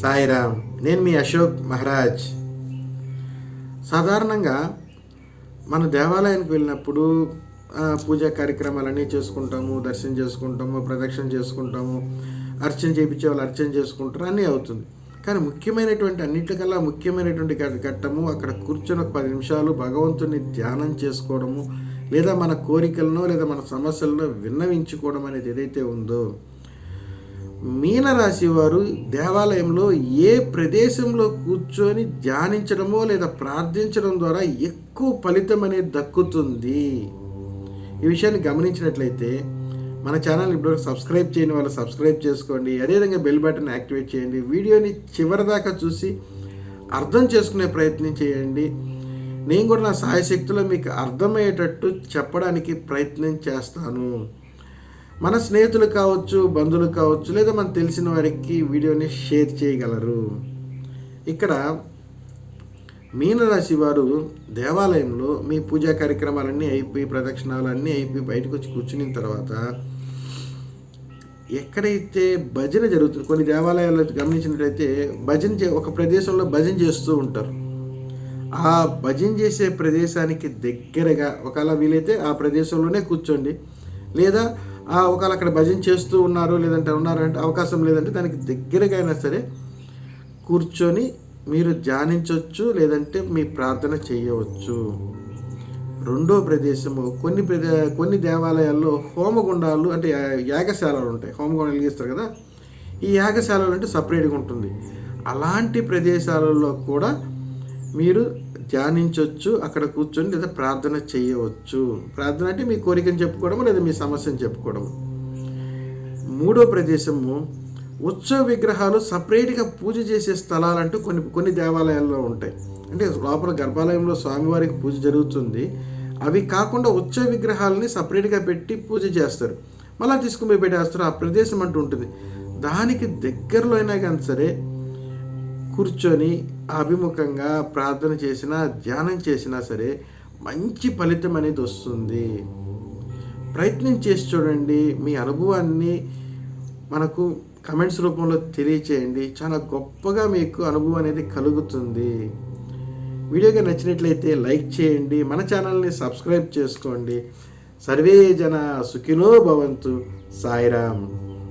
సాయిరామ్ నేను మీ అశోక్ మహారాజ్. సాధారణంగా మన దేవాలయానికి వెళ్ళినప్పుడు పూజా పూజా కార్యక్రమాలన్నీ చేసుకుంటాము దర్శనం చేసుకుంటాము ప్రదక్షిణ చేసుకుంటాము అర్చన చేయించే వాళ్ళు అర్చన చేసుకుంటారు అన్నీ అవుతుంది. కానీ ముఖ్యమైనటువంటి అన్నిటికల్లా ముఖ్యమైనటువంటి ఘట్టము అక్కడ కూర్చొని ఒక పది నిమిషాలు భగవంతుని ధ్యానం చేసుకోవడము లేదా మన కోరికలను లేదా మన సమస్యలను విన్నవించుకోవడం అనేది ఏదైతే ఉందో మీనరాశి వారు దేవాలయంలో ఏ ప్రదేశంలో కూర్చొని ధ్యానించడమో లేదా ప్రార్థించడం ద్వారా ఎక్కువ ఫలితం అనేది దక్కుతుంది. ఈ విషయాన్ని గమనించినట్లయితే మన ఛానల్ ఇప్పుడు సబ్స్క్రైబ్ చేయని వాళ్ళు సబ్స్క్రైబ్ చేసుకోండి. అదేవిధంగా బెల్ బటన్ యాక్టివేట్ చేయండి. వీడియోని చివరిదాకా చూసి అర్థం చేసుకునే ప్రయత్నం చేయండి. నేను కూడా నా సాయశక్తిలో మీకు అర్థమయ్యేటట్టు చెప్పడానికి ప్రయత్నం చేస్తాను. మన స్నేహితులు కావచ్చు బంధువులు కావచ్చు లేదా మనకు తెలిసిన వారికి వీడియోని షేర్ చేయగలరు. ఇక్కడ మీనరాశి వారు దేవాలయంలో మీ పూజా కార్యక్రమాలన్నీ అయిపోయి ప్రదక్షిణాలన్నీ అయిపోయి బయటకు వచ్చి కూర్చున్న తర్వాత ఎక్కడైతే భజన జరుగుతుంది కొన్ని దేవాలయాల్లో గమనించినట్లయితే భజన చే ఒక ప్రదేశంలో భజన చేస్తూ ఉంటారు. ఆ భజన చేసే ప్రదేశానికి దగ్గరగా ఒకవేళ వీలైతే ఆ ప్రదేశంలోనే కూర్చోండి. లేదా ఒకవేళ అక్కడ భజన చేస్తూ ఉన్నారు లేదంటే ఉన్నారంటే అవకాశం లేదంటే దానికి దగ్గరగా అయినా సరే కూర్చొని మీరు ధ్యానించవచ్చు లేదంటే మీ ప్రార్థన చేయవచ్చు. రెండో ప్రదేశము కొన్ని ప్రదే కొన్ని దేవాలయాల్లో హోమగుండాలు అంటే యాగశాలలు ఉంటాయి. హోమగుండాలు వెలిగిస్తారు కదా? ఈ యాగశాలలు అంటే సపరేట్గా ఉంటుంది. అలాంటి ప్రదేశాలలో కూడా మీరు ధ్యానించవచ్చు అక్కడ కూర్చొని లేదా ప్రార్థన చేయవచ్చు. ప్రార్థన అంటే మీ కోరికను చెప్పుకోవడం లేదా మీ సమస్యను చెప్పుకోవడం మూడో ప్రదేశము ఉత్సవ విగ్రహాలు సపరేట్గా పూజ చేసే స్థలాలంటూ కొన్ని కొన్ని దేవాలయాల్లో ఉంటాయి. అంటే లోపల గర్భాలయంలో స్వామివారికి పూజ జరుగుతుంది. అవి కాకుండా ఉత్సవ విగ్రహాలని సపరేట్గా పెట్టి పూజ చేస్తారు. మళ్ళీ తీసుకుని పెట్టేస్తారు. ఆ ప్రదేశం అంటూ ఉంటుంది. దానికి దగ్గరలో అయినా కానీ సరే కూర్చొని అభిముఖంగా ప్రార్థన చేసినా ధ్యానం చేసినా సరే మంచి ఫలితం అనేది వస్తుంది. ప్రయత్నం చేసి చూడండి. మీ అనుభవాన్ని మనకు కమెంట్స్ రూపంలో తెలియచేయండి. చాలా గొప్పగా మీకు అనుభవం అనేది కలుగుతుంది. వీడియోగా నచ్చినట్లయితే లైక్ చేయండి. మన ఛానల్ని సబ్స్క్రైబ్ చేసుకోండి. సర్వే జన సుఖినో భవంతు. సాయిరామ్.